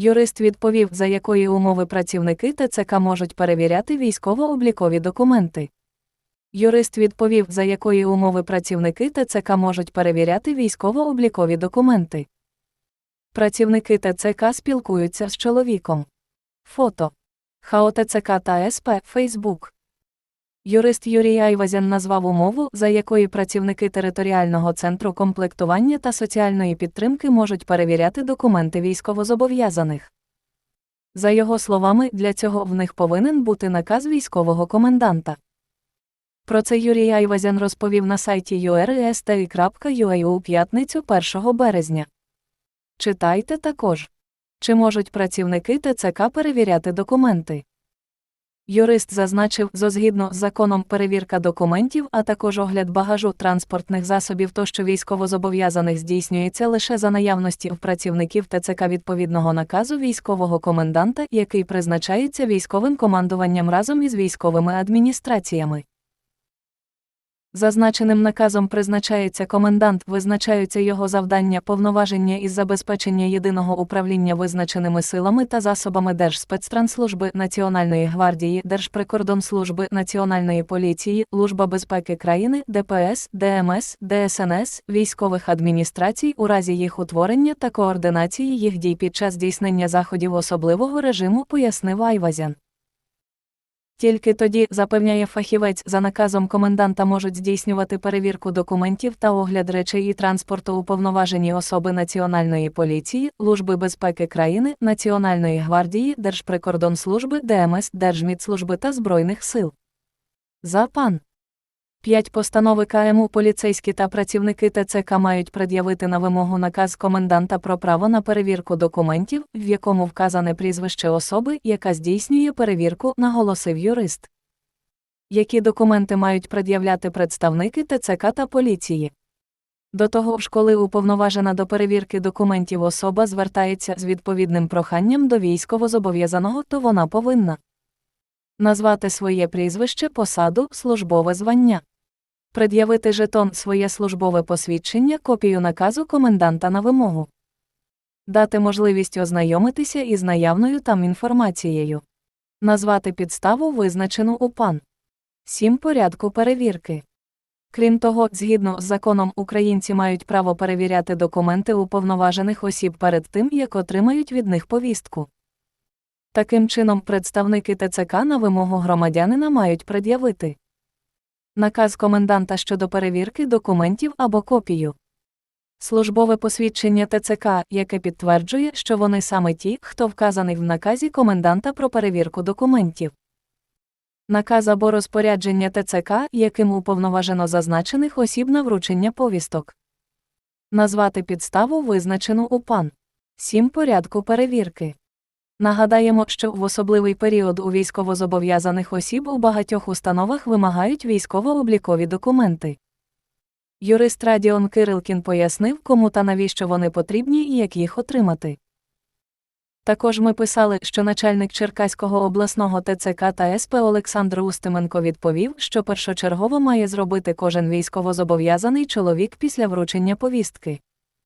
Юрист відповів, за якої умови працівники ТЦК можуть перевіряти військово-облікові документи. Юрист відповів, за якої умови працівники ТЦК можуть перевіряти військово-облікові документи. Працівники ТЦК спілкуються з чоловіком. Фото. ХАО ТЦК та СП Фейсбук. Юрист Юрій Айвазян назвав умову, за якої працівники територіального центру комплектування та соціальної підтримки можуть перевіряти документи військовозобов'язаних. За його словами, для цього в них повинен бути наказ військового коменданта. Про це Юрій Айвазян розповів на сайті uri.sti.ua у п'ятницю 1 березня. Читайте також. Чи можуть працівники ТЦК перевіряти документи? Юрист зазначив, зо згідно з законом перевірка документів, а також огляд багажу транспортних засобів тощо військовозобов'язаних здійснюється лише за наявності в працівників ТЦК відповідного наказу військового коменданта, який призначається військовим командуванням разом із військовими адміністраціями. Зазначеним наказом призначається комендант, визначаються його завдання, повноваження із забезпечення єдиного управління визначеними силами та засобами Держспецтранслужби Національної гвардії, Держприкордонслужби Національної поліції, Служба безпеки країни, ДПС, ДМС, ДСНС, військових адміністрацій у разі їх утворення та координації їх дій під час здійснення заходів особливого режиму, пояснив Айвазян. Тільки тоді, запевняє фахівець, за наказом коменданта можуть здійснювати перевірку документів та огляд речей і транспорту уповноважені особи Національної поліції, Служби безпеки країни, Національної гвардії, Держприкордонслужби, ДМС, Держмідслужби та Збройних сил. За пан. П'ять постанови КМУ поліцейські та працівники ТЦК мають пред'явити на вимогу наказ коменданта про право на перевірку документів, в якому вказане прізвище особи, яка здійснює перевірку, наголосив юрист. Які документи мають пред'являти представники ТЦК та поліції? До того ж, коли уповноважена до перевірки документів особа звертається з відповідним проханням до військовозобов'язаного, то вона повинна назвати своє прізвище, посаду, службове звання, пред'явити жетон своє службове посвідчення, копію наказу коменданта на вимогу, дати можливість ознайомитися із наявною там інформацією, назвати підставу, визначену у ПАН. 7. Порядку перевірки. Крім того, згідно з законом, українці мають право перевіряти документи уповноважених осіб перед тим, як отримають від них повістку. Таким чином, представники ТЦК на вимогу громадянина мають пред'явити наказ коменданта щодо перевірки документів або копію. Службове посвідчення ТЦК, яке підтверджує, що вони саме ті, хто вказаний в наказі коменданта про перевірку документів. Наказ або розпорядження ТЦК, яким уповноважено зазначених осіб на вручення повісток. Назвати підставу визначену у ПАН. 7. Порядку перевірки. Нагадаємо, що в особливий період у військовозобов'язаних осіб у багатьох установах вимагають військово-облікові документи. Юрист Радіон Кирилкін пояснив, кому та навіщо вони потрібні і як їх отримати. Також ми писали, що начальник Черкаського обласного ТЦК та СП Олександр Устименко відповів, що першочергово має зробити кожен військовозобов'язаний чоловік після вручення повістки.